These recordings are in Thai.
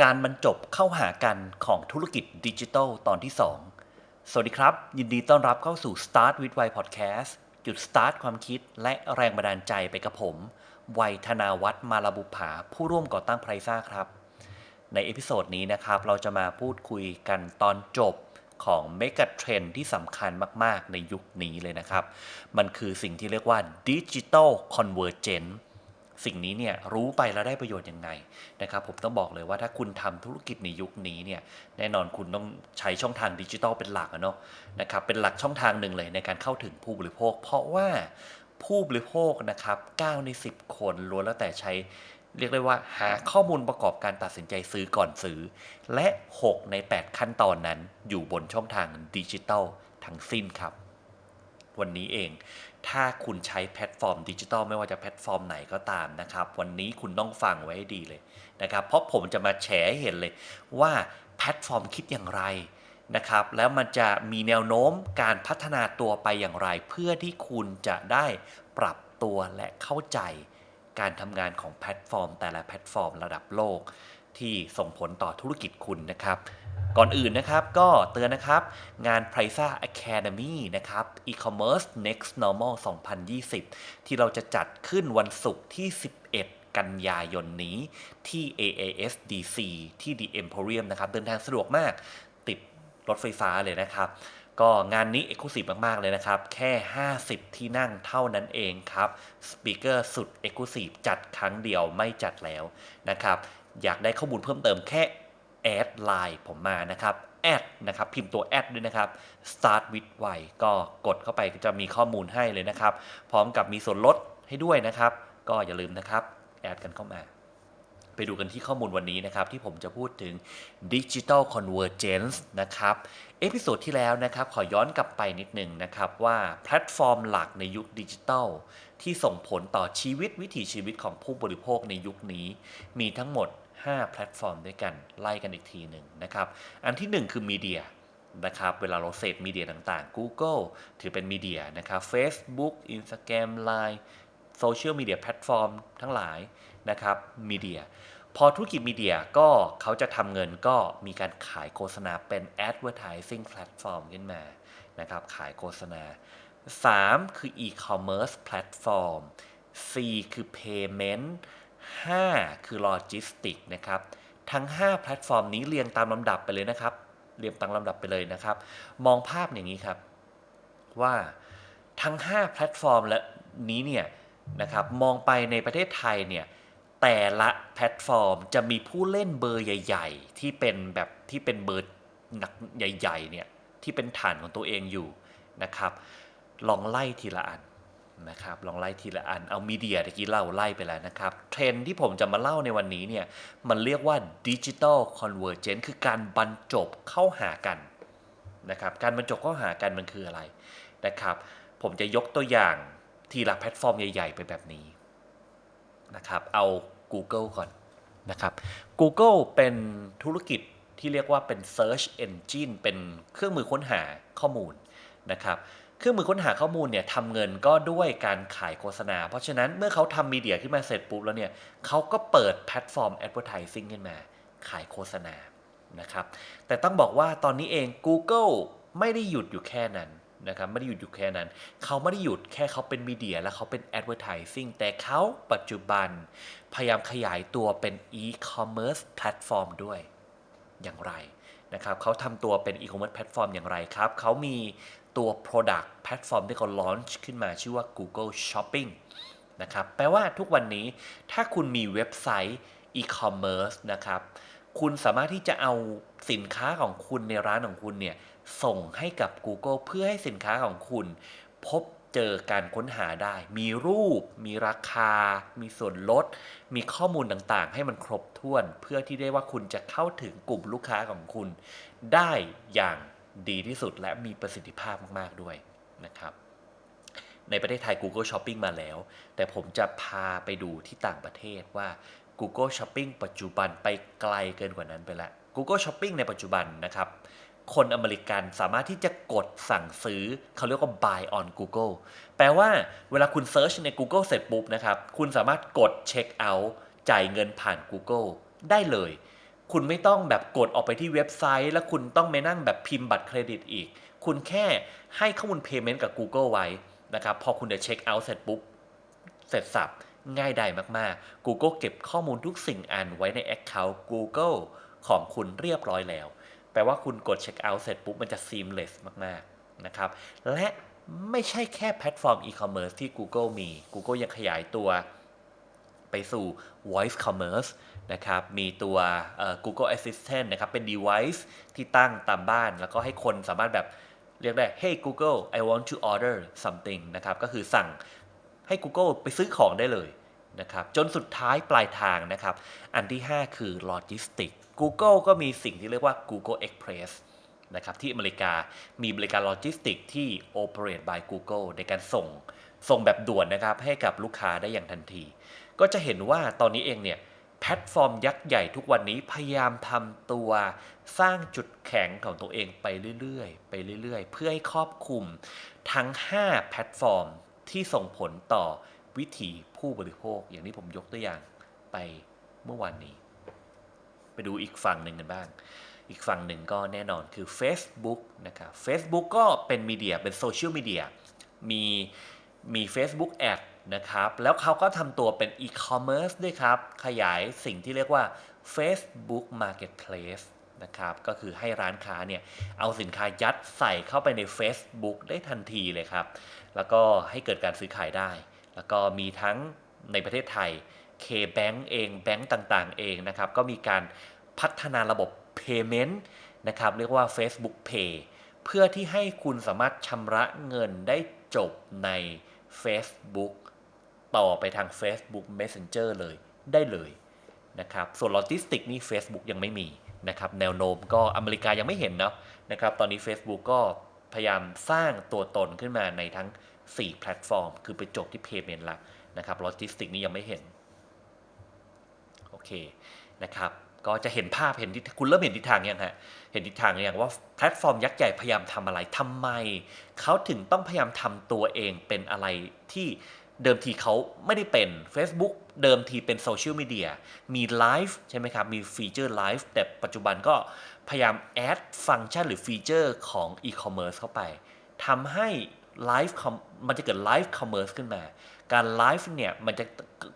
การบรรจบเข้าหากันของธุรกิจดิจิทัลตอนที่ 2 สวัสดีครับ ยินดีต้อนรับเข้าสู่ Start with Why Podcast จุด start ความคิดและแรงบันดาลใจไปกับผม วัยธนาวัฒน์มาลาบุภา ผู้ร่วมก่อตั้งไพรซ่าครับ ในเอพิโซดนี้นะครับ เราจะมาพูดคุยกันตอนจบของเมกะเทรนที่สำคัญมาก ๆ ในยุคนี้เลยนะครับ มันคือสิ่งที่เรียกว่าดิจิทัลคอนเวอร์เจน สิ่งนี้เนี่ยรู้ไปแล้วได้ประโยชน์ยังไงนะครับผมต้องบอกเลยว่าถ้าคุณทำธุรกิจในยุคนี้เนี่ยแน่นอนคุณต้องใช้ช่องทางดิจิทัลเป็นหลักเนาะนะครับเป็นหลักช่องทางหนึ่งเลยในการเข้าถึงผู้บริโภค เพราะว่าผู้บริโภคนะครับ9ใน 10 คนล้วนแล้วแต่ใช้เรียกได้ว่าหาข้อมูลประกอบการตัดสินใจซื้อก่อนซื้อ และ 6 ใน 8 ขั้นตอนนั้นอยู่บนช่องทางดิจิทัลทั้งสิ้นครับ วันนี้เอง ถ้าคุณใช้แพลตฟอร์มดิจิทัลไม่ว่าจะแพลตฟอร์มไหนก็ตามนะครับ วันนี้คุณต้องฟังไว้ให้ดีเลยนะครับ เพราะผมจะมาแฉให้เห็นเลยว่าแพลตฟอร์มคิดอย่างไรนะครับ แล้วมันจะมีแนวโน้มการพัฒนาตัวไปอย่างไร เพื่อที่คุณจะได้ปรับตัวและเข้าใจการทำงานของแพลตฟอร์ม แต่ละแพลตฟอร์มระดับโลก ที่ส่งผลต่อธุรกิจคุณนะครับ ก่อนอื่นนะครับก็เตือนนะครับ งาน p r i z a Academy นะครับ E-commerce Next Normal 2020 ที่เราจะจัดขึ้นวันศุกร์ที่ 11กันยายนนี้ที่ AASDC ที่ The Emporium นะครับ เดินทางสะดวกมากติดรถไฟฟ้าเลยนะครับ ก็งานนี้ Exclusive มาก ๆ เลยนะครับ แค่ 50 ที่นั่งเท่านั้นเองครับ สปีกเกอร์สุด Exclusive จัดครั้งเดียวไม่จัดแล้วนะครับ อยากได้ข้อมูลเพิ่มเติมแค่แอดไลน์ผมมานะครับแอดนะครับพิมพ์ตัวแอดด้วยนะครับ start with y ก็กดเข้าไปจะมีข้อมูลให้เลยนะครับ พร้อมกับมีส่วนลดให้ด้วยนะครับ ก็อย่าลืมนะครับแอดกันเข้ามา ไปดูกันที่ข้อมูลวันนี้นะครับ ที่ผมจะพูดถึง Digital Convergence นะครับเอพิโซดที่แล้วนะครับ ขอย้อนกลับไปนิดหนึ่งนะครับ ว่าแพลตฟอร์มหลักในยุคดิจิทัลที่ส่งผลต่อชีวิตวิถีชีวิตของผู้บริโภคในยุคนี้ มีทั้งหมด 5 แพลตฟอร์มด้วยกันไล่กันอีกทีหนึ่งนะครับ อันที่ 1 คือมีเดียนะครับเวลาเราเสพมีเดียต่างๆ Google ถือเป็นมีเดียนะครับ Facebook Instagram Line โซเชียลมีเดียแพลตฟอร์มทั้งหลายนะครับมีเดียพอธุรกิจมีเดียก็เขาจะทำเงินก็มีการขายโฆษณาเป็น advertising platform ขึ้นมานะครับขายโฆษณา 3 คือ e-commerce platform 4 คือ payment 5 คือ logistics นะครับ ทั้ง 5 แพลตฟอร์มนี้เรียงตามลำดับไปเลยนะครับ เรียงตามลำดับไปเลยนะครับ มองภาพอย่างนี้ครับ ว่าทั้ง 5 แพลตฟอร์มและนี้เนี่ยนะครับมองไปในประเทศไทยเนี่ยแต่ละแพลตฟอร์มจะมีผู้เล่นเบอร์ใหญ่ ๆ ที่เป็นแบบที่เป็นเบอร์หนักใหญ่ๆเนี่ยที่เป็นฐานของตัวเองอยู่นะครับ ลองไล่ทีละอัน นะครับลองไล่ทีละอันเอามีเดียตะกี้เล่าไล่ไปแล้วนะครับเทรนที่ผมจะมาเล่าในวันนี้เนี่ยมันเรียกว่าดิจิ t a ลคอนเวอร์เจนคือการบรรจบเข้าหากันนะครับการบรรจบเข้าหากันมันคืออะไรนะครับ ผมจะยกตัวอย่างทีละแพลตฟอร์มใหญ่ ๆ ไปแบบนี้นะครับเอา Google ก่อนนะครับ Google เป็นธุรกิจที่เรียกว่าเป็น Search Engine เป็นเครื่องมือค้นหาข้อมูลนะครับ เครื่องมือค้นหาข้อมูลเนี่ยทำเงินก็ด้วยการขายโฆษณา เพราะฉะนั้นเมื่อเขาทำมีเดียขึ้นมาเสร็จปุ๊บแล้วเนี่ยเขาก็เปิดแพลตฟอร์ม Advertising ขึ้นมาขายโฆษณานะครับแต่ต้องบอกว่าตอนนี้เอง Google ไม่ได้หยุดอยู่แค่นั้นนะครับไม่ได้หยุดอยู่แค่นั้น เขาไม่ได้หยุดแค่เขาเป็นมีเดียและเขาเป็น Advertising แต่เขาปัจจุบัน พยายามขยายตัวเป็น e-commerce platform ด้วยอย่างไรนะครับเขาทำตัวเป็น e-commerce platform อย่างไรครับ เขามี ตัว product platform ที่เขา launch ขึ้นมาชื่อว่า Google Shopping นะครับ แปลว่าทุกวันนี้ถ้าคุณมีเว็บไซต์ e-commerce นะครับ คุณสามารถที่จะเอาสินค้าของคุณในร้านของคุณเนี่ย ส่งให้กับ Google เพื่อให้สินค้าของคุณ พบเจอการค้นหาได้ มีรูป มีราคา มีส่วนลด มีข้อมูลต่างๆ ให้มันครบถ้วน เพื่อที่ได้ว่าคุณจะเข้าถึงกลุ่มลูกค้าของคุณ ได้อย่าง ดีที่สุดและมีประสิทธิภาพมาก ๆ ด้วยนะครับ ในประเทศไทย Google Shopping มาแล้ว แต่ผมจะพาไปดูที่ต่างประเทศว่า Google Shopping ปัจจุบันไปไกลเกินกว่านั้นไปแล้ว Google Shopping ในปัจจุบันนะครับ คนอเมริกันสามารถที่จะกดสั่งซื้อเขาเรียกว่า buy on Google แปลว่าเวลาคุณเซิร์ชใน Google เสร็จปุ๊บนะครับ คุณสามารถกดเช็คเอาท์จ่ายเงินผ่าน Google ได้เลย คุณไม่ต้องแบบกดออกไปที่เว็บไซต์ แล้วคุณต้องไปนั่งแบบพิมพ์บัตรเครดิตอีก คุณแค่ให้ข้อมูล payment กับ Google ไว้นะครับ พอคุณจะเช็คเอาท์เสร็จปุ๊บ เสร็จสับ ง่ายดายมากๆ Google เก็บข้อมูลทุกสิ่งอันไว้ใน Account Google ของคุณเรียบร้อยแล้ว แปลว่าคุณกดเช็คเอาท์เสร็จปุ๊บ มันจะ seamless มากๆนะครับ และไม่ใช่แค่แพลตฟอร์ม e-commerce ที่ Google มี Google ยังขยายตัวไปสู่ voice commerce นะครับมีตัว Google Assistant นะครับเป็น device ที่ตั้งตามบ้าน แล้วก็ให้คนสามารถแบบเรียกได้ Hey Google I want to order something นะครับก็คือสั่งให้ Google ไปซื้อของได้เลยนะครับจนสุดท้ายปลายทางนะครับ อันที่ 5 คือ logistics Google ก็มีสิ่งที่เรียกว่า Google Express นะครับที่อเมริกามีบริการโลจิสติกที่ operate by Google ในการส่งส่งแบบด่วนนะครับให้กับลูกค้าได้อย่างทันที ก็จะเห็นว่าตอนนี้เองเนี่ย แพลตฟอร์มยักษ์ใหญ่ทุกวันนี้พยายามทำตัวสร้างจุดแข็งของตัวเองไปเรื่อยๆ ไปเรื่อยๆ เพื่อให้ครอบคลุมทั้ง 5 แพลตฟอร์มที่ส่งผลต่อวิถีผู้บริโภค อย่างที่ผมยกตัวอย่างไปเมื่อวานนี้ ไปดูอีกฝั่งหนึ่งกันบ้าง อีกฝั่งหนึ่งก็แน่นอนคือ Facebook นะครับ Facebook ก็เป็นมีเดียเป็นโซเชียลมีเดียมีมี Facebook Ad นะครับ แล้วเขาก็ทำตัวเป็น e-commerce ด้วยครับ ขยายสิ่งที่เรียกว่า Facebook Marketplace นะครับ ก็คือให้ร้านค้าเนี่ย เอาสินค้ายัดใส่เข้าไปใน Facebook ได้ทันทีเลยครับ แล้วก็ให้เกิดการซื้อขายได้ แล้วก็มีทั้งในประเทศไทย K-Bank เองแบงก์ต่างๆ เองนะครับ ก็มีการพัฒนาระบบ Payment นะครับ เรียกว่า Facebook Pay เพื่อที่ให้คุณสามารถชำระเงินได้จบใน Facebook ต่อไปทาง Facebook Messenger เลยได้เลยนะครับส่วนโลจิสติกนี่ Facebook ยังไม่มีนะครับแนวโน้มก็อเมริกายังไม่เห็นเนาะนะครับตอนนี้ Facebook ก็พยายามสร้างตัวตนขึ้นมาในทั้ง 4 แพลตฟอร์ม คือไปจบที่ Payment ละนะครับโลจิสติกนี่ยังไม่เห็นโอเคนะครับก็จะเห็นภาพเห็นคุณเริ่มเห็นทิศทางยังฮะเห็นทิศทางยังว่าแพลตฟอร์มยักษ์ใหญ่พยายามทำอะไรทำไม เขาถึงต้องพยายามทำตัวเองเป็นอะไรที่ เดิมทีเขาไม่ได้เป็น Facebook เดิมทีเป็นโซเชียลมีเดียมีไลฟ์ใช่ไหมครับ มีฟีเจอร์ไลฟ์แต่ปัจจุบันก็พยายามแอดฟังก์ชันหรือฟีเจอร์ของอีคอมเมิร์ซเข้าไปทำให้ไลฟ์มันจะเกิดไลฟ์คอมเมิร์ซขึ้นมา การไลฟ์เนี่ยมันจะ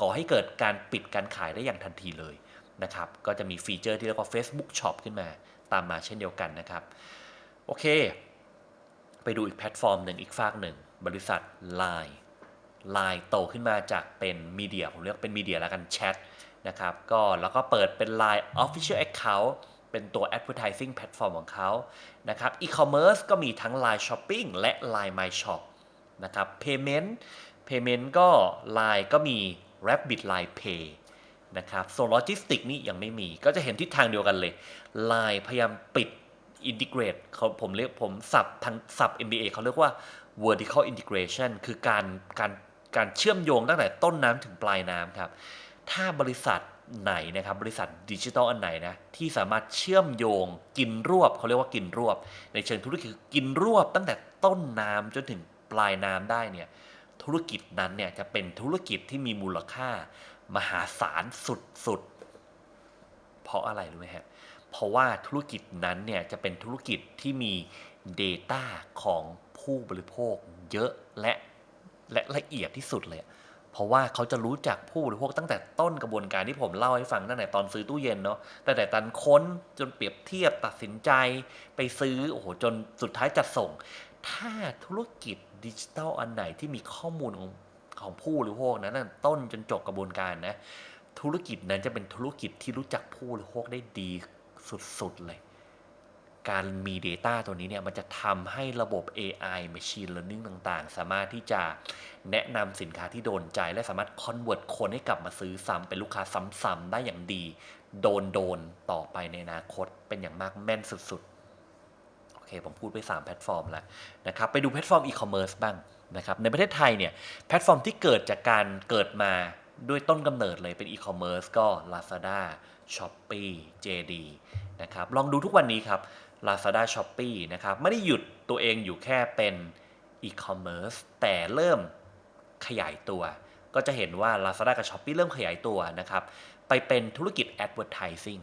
ก่อให้เกิดการปิดการขายได้อย่างทันทีเลยนะครับ ก็จะมีฟีเจอร์ที่เรียกว่า Facebook Shop ขึ้นมาตามมาเช่นเดียวกันนะครับ โอเค ไปดูอีกแพลตฟอร์มหนึ่งอีกฝากหนึ่ง บริษัท Line Line โตขึ้นมาจากเป็นมีเดียผมเรียกเป็นมีเดียแล้วกันแชทนะครับก็แล้วก็เปิดเป็น Line Official Account เป็นตัว Advertising Platform ของเขานะครับ E-commerce ก็มีทั้ง Line Shopping และ Line My Shop นะครับ Payment Payment ก็ Line ก็มี Rabbit Line Pay นะครับโซนโลจิสติกนี่ยังไม่มี ก็จะเห็นทิศทางเดียวกันเลย Line พยายามปิด Integrate เขาผมเรียกผมสับทางสับ MBA เขาเรียกว่า vertical integration คือการการ การเชื่อมโยงตั้งแต่ต้นน้ำถึงปลายน้ำครับ ถ้าบริษัทไหนนะครับบริษัทดิจิทัลอันไหนนะที่สามารถเชื่อมโยงกินรวบเขาเรียกว่ากินรวบ ในเชิงธุรกิจกินรวบตั้งแต่ต้นน้ำจนถึงปลายน้ำได้เนี่ยธุรกิจนั้นเนี่ยจะเป็นธุรกิจที่มีมูลค่ามหาศาลสุดๆ เพราะอะไรรู้ไหมครับเพราะว่าธุรกิจนั้นเนี่ยจะเป็นธุรกิจที่มี Data ของผู้บริโภคเยอะและ และละเอียดที่สุดเลย เพราะว่าเขาจะรู้จักผู้บริโภคตั้งแต่ต้นกระบวนการที่ผมเล่าให้ฟังตั้งแต่ตอนซื้อตู้เย็นเนาะตั้งแต่ตอนค้นจนเปรียบเทียบตัดสินใจไปซื้อโอ้โหจนสุดท้ายจัดส่ง ถ้าธุรกิจดิจิทัลอันไหนที่มีข้อมูลของของผู้บริโภคนะตั้งต้นจนจบกระบวนการนะธุรกิจนั้นจะเป็นธุรกิจที่รู้จักผู้บริโภคได้ดีสุดๆเลย การมี Data ตัวนี้เนี่ยมันจะทำให้ระบบ AI Machine Learning ต่างๆ สามารถที่จะแนะนำสินค้าที่โดนใจและสามารถ convert คนให้กลับมาซื้อซ้ำเป็นลูกค้าซ้ำๆได้อย่างดี โดนโดนต่อไปในอนาคตเป็นอย่างมากแม่นสุดๆ โอเค ผมพูดไป 3 แพลตฟอร์มแล้วนะครับ ไปดูแพลตฟอร์มอีคอมเมิร์ซบ้างนะครับ ในประเทศไทยเนี่ยแพลตฟอร์มที่เกิดจากการเกิดมาด้วยต้นกำเนิดเลยเป็นอีคอมเมิร์ซก็ Lazada Shopee JD นะครับ ลองดูทุกวันนี้ครับ Lazada Shopee นะครับไม่ได้หยุดตัวเองอยู่แค่เป็นอีคอมเมิร์ซแต่เริ่มขยายตัว ก็จะเห็นว่า Lazada กับ Shopee เริ่มขยายตัวนะครับ ไปเป็นธุรกิจ Advertising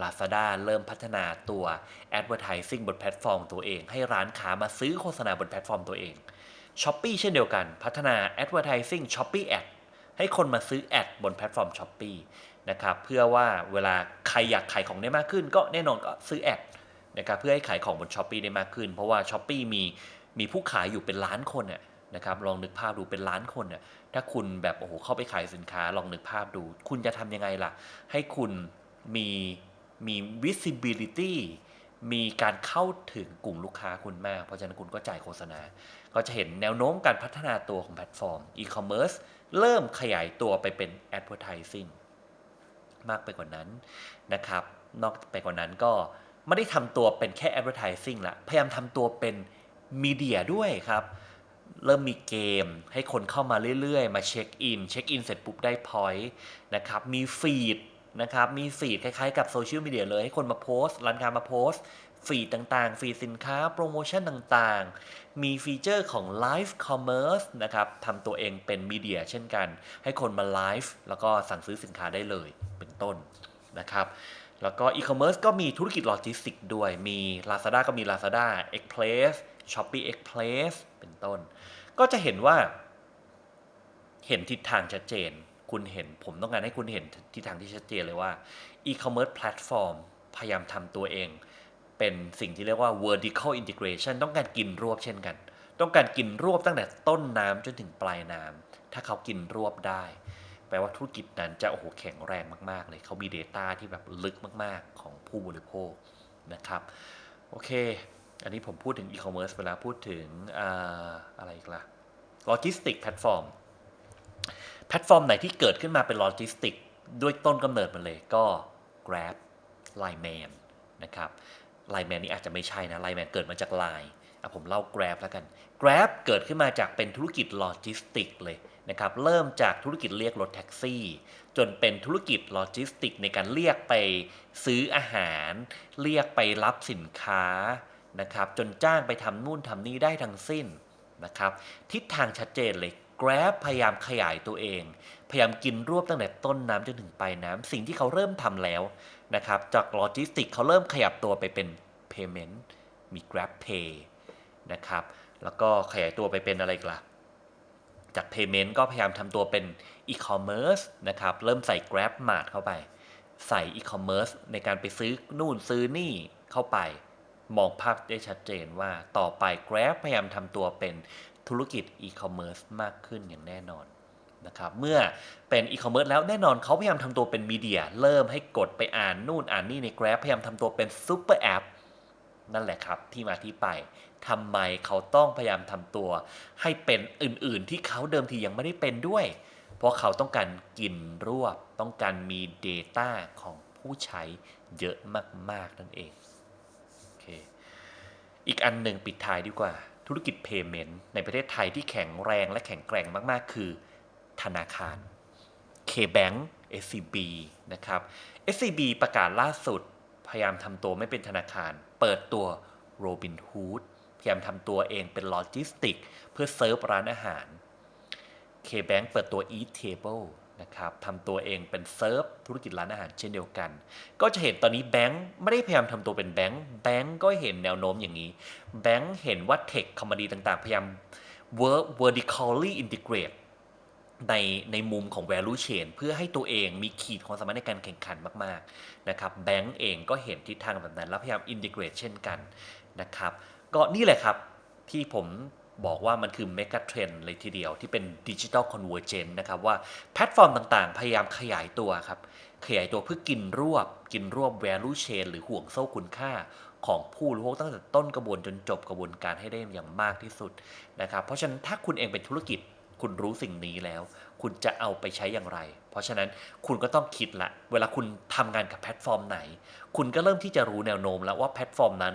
Lazada เริ่มพัฒนาตัว Advertising บนแพลตฟอร์มตัวเอง ให้ร้านค้ามาซื้อโฆษณาบนแพลตฟอร์มตัวเอง s h อ p e e เช่นเดียวกัน พัฒนา Advertising Shopee Ad ให้คนมาซื้อแอดบนแพลตฟอร์ม s h อ p e e นะครับเพื่อว่าเวลาใครอยากขายของได้มากขึ้น ก็แน่นอนก็ซื้อแอด นะครับเพื่อให้ขายของบน s h อ p e e ได้มากขึ้น เพราะว่า s h อ p e e มีมีผู้ขายอยู่เป็นล้านคนน่ยนะครับลองนึกภาพดูเป็นล้านคนน่ยถ้าคุณแบบโอ้โหเข้าไปขายสินค้าลองนึกภาพดู คุณจะทำยังไงล่ะ ให้คุณมีมี visibility มีการเข้าถึงกลุ่มลูกค้าคุณมาก เพราะฉะนั้นคุณก็จ่ายโฆษณา ก็จะเห็นแนวโน้มการพัฒนาตัวของแพลตฟอร์ม e-commerce เริ่มขยายตัวไปเป็น advertising มากไปกว่านั้นนะครับ นอกไปกว่านั้นก็ ไม่ได้ทำตัวเป็นแค่ advertising ละพยายามทำตัวเป็นมีเดียด้วยครับ เริ่มมีเกมให้คนเข้ามาเรื่อยๆ มาเช็คอิน เช็คอินเสร็จปุ๊บได้พอยต์นะครับ มีฟีดนะครับ มีฟีดคล้ายๆกับโซเชียลมีเดียเลย ให้คนมาโพสต์ร้านค้ามาโพสต์ ฟีดต่างๆ ฟีดสินค้า โปรโมชั่นต่างๆ มีฟีเจอร์ของ Live Commerce นะครับทำตัวเองเป็นมีเดียเช่นกัน ให้คนมาไลฟ์แล้วก็สั่งซื้อสินค้าได้เลยเป็นต้นนะครับ แล้วก็อีคอมเมิร์ซก็มีธุรกิจโลจิสติกด้วย มี Lazada ก็มี Lazada Express Shopee Express เป็นต้น ก็จะเห็นว่า เห็นทิศทางชัดเจน คุณเห็นผมต้องการให้คุณเห็นทิศทางที่ชัดเจนเลยว่า e-commerce platform พยายามทำตัวเอง เป็นสิ่งที่เรียกว่า vertical integration ต้องการกินรวบเช่นกัน ต้องการกินรวบตั้งแต่ต้นน้ำจนถึงปลายน้ำถ้าเขากินรวบได้ แปลว่าธุรกิจนั้นจะโอ้โหแข็งแรงมากๆ เลยเขามี Data ที่แบบลึกมากๆ ของผู้บริโภคนะครับโอเค อันนี้ผมพูดถึง e-commerce เวลาพูดถึงอะไรอีกล่ะ logistic platform แพลตฟอร์มไหนที่เกิดขึ้นมาเป็นโลจิสติกด้วยต้นกำเนิดมันเลยก็ Grab Line Man นะครับ Line Man นี่อาจจะไม่ใช่นะ Line Man เกิดมาจาก Line ผมเล่า Grab แล้วกัน Grab เกิดขึ้นมาจากเป็นธุรกิจโลจิสติกเลยนะครับ เริ่มจากธุรกิจเรียกรถแท็กซี่ จนเป็นธุรกิจโลจิสติกในการเรียกไปซื้ออาหาร เรียกไปรับสินค้านะครับ จนจ้างไปทำนู่นทำนี่ได้ทั้งสิ้นนะครับ ทิศทางชัดเจนเลย Grab พยายามขยายตัวเอง พยายามกินรวบตั้งแต่ต้นน้ำจนถึงปลายน้ำสิ่งที่เขาเริ่มทำแล้วนะครับ จากโลจิสติกเขาเริ่มขยับตัวไปเป็น Payment มี Grab Pay นะครับ แล้วก็ขยายตัวไปเป็นอะไรกันล่ะ จาก Payment ก็พยายามทำตัวเป็น E-commerce นะครับ เริ่มใส่ Grab Mart เข้าไป ใส่ E-commerce ในการไปซื้อนู่นซื้อนี่เข้าไป มองภาพได้ชัดเจนว่าต่อไป Grab พยายามทำตัวเป็นธุรกิจอีคอมเมิร์ซมากขึ้นอย่างแน่นอนนะครับเมื่อเป็นอีคอมเมิร์ซแล้วแน่นอนเขาพยายามทำตัวเป็นมีเดีย เริ่มให้กดไปอ่านนู่นอ่านนี่ใน Grab พยายามทำตัวเป็นซูเปอร์แอป นั่นแหละครับ ที่มาที่ไปทำไมเขาต้องพยายามทำตัว ให้เป็นอื่นๆ ที่เขาเดิมทียังไม่ได้เป็นด้วย เพราะเขาต้องการกินรวบ ต้องการมี Data ของผู้ใช้เยอะมาก ๆ นั่นเองโอเคอีกอันหนึ่งปิดท้ายดีกว่า ธุรกิจ Payment ในประเทศไทยที่แข็งแรงและแข็งแกร่งมาก ๆ คือ ธนาคาร K-Bank SCB นะครับ SCB ประกาศล่าสุด พยายามทำตัวไม่เป็นธนาคาร เปิดตัว Robinhood พยายามทำตัวเองเป็นโลจิสติก เพื่อเซิร์ฟร้านอาหาร K-Bank เปิดตัว Eat Table นะครับทำตัวเองเป็นเซิร์ฟธุรกิจร้านอาหารเช่นเดียวกัน ก็จะเห็นตอนนี้แบงค์ไม่ได้พยายามทำตัวเป็นแบงค์แบงค์ก็เห็นแนวโน้มอย่างนี้ แบงค์เห็นว่าเทคคอมมาดีต่างๆ พยายาม work vertically integrate ในในมุมของ value chain เพื่อให้ตัวเองมีขีดความสามารถในการแข่งขันมากๆนะครับแบงก์เองก็เห็นทิศทางแบบนั้น แล้วพยายาม integrate เช่นกันนะครับก็นี่แหละครับที่ผมบอกว่ามันคือเมกะเทรนเลยทีเดียวที่เป็นดิจิทัลคอนเวอร์เจนนะครับว่าแพลตฟอร์มต่างๆ พยายามขยายตัวครับ ขยายตัวเพื่อกินรวบ กินรวบ value chain หรือห่วงโซ่คุณค่าของผู้ริโภคตั้งแต่ต้นกระบวนจนจบกระบวนการให้ได้อย่างมากที่สุดนะครับเพราะฉะนั้นถ้าคุณเองเป็นธุรกิจ คุณรู้สิ่งนี้แล้ว คุณจะเอาไปใช้อย่างไร เพราะฉะนั้นคุณก็ต้องคิดละ เวลาคุณทำงานกับแพลตฟอร์มไหน คุณก็เริ่มที่จะรู้แนวโน้มแล้วว่าแพลตฟอร์มนั้น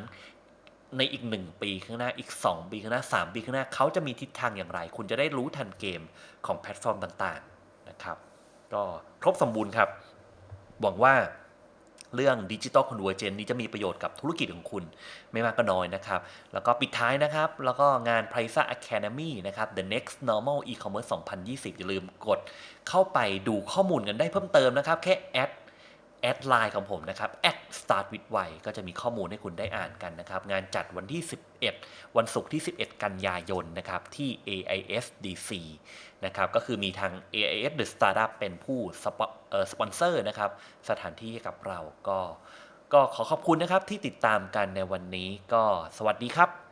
ในอีก 1 ปีข้างหน้าอีก 2 ปีข้างหน้า 3 ปีข้างหน้าเขาจะมีทิศทางอย่างไร คุณจะได้รู้ทันเกมของแพลตฟอร์มต่างๆนะครับ ก็ครบสมบูรณ์ครับ หวังว่า เรื่องดิจิตอลคอนเวอร์เจนนี้จะมีประโยชน์กับธุรกิจของคุณ ไม่มากก็น้อยนะครับ แล้วก็ปิดท้ายนะครับ แล้วก็งาน p r i c e Academy นะครับ The Next Normal E-commerce 2020 อย่าลืมกดเข้าไปดูข้อมูลกันได้เพิ่มเติมนะครับ แค่แอด แอดไลน์ของผมนะครับ start with y ก็จะมีข้อมูลให้คุณได้อ่านกันนะครับ งานจัดวันที่ 11 วันศุกร์ที่ 11 กันยายนนะครับ ที่ AIS DC นะครับ ก็คือมีทาง AIS The Startup เป็นผู้สปอนเอ่อสปอนเซอร์นะครับ สถานที่ให้กับเราก็ ก็ขอขอบคุณนะครับที่ติดตามกันในวันนี้ก็สวัสดีครับ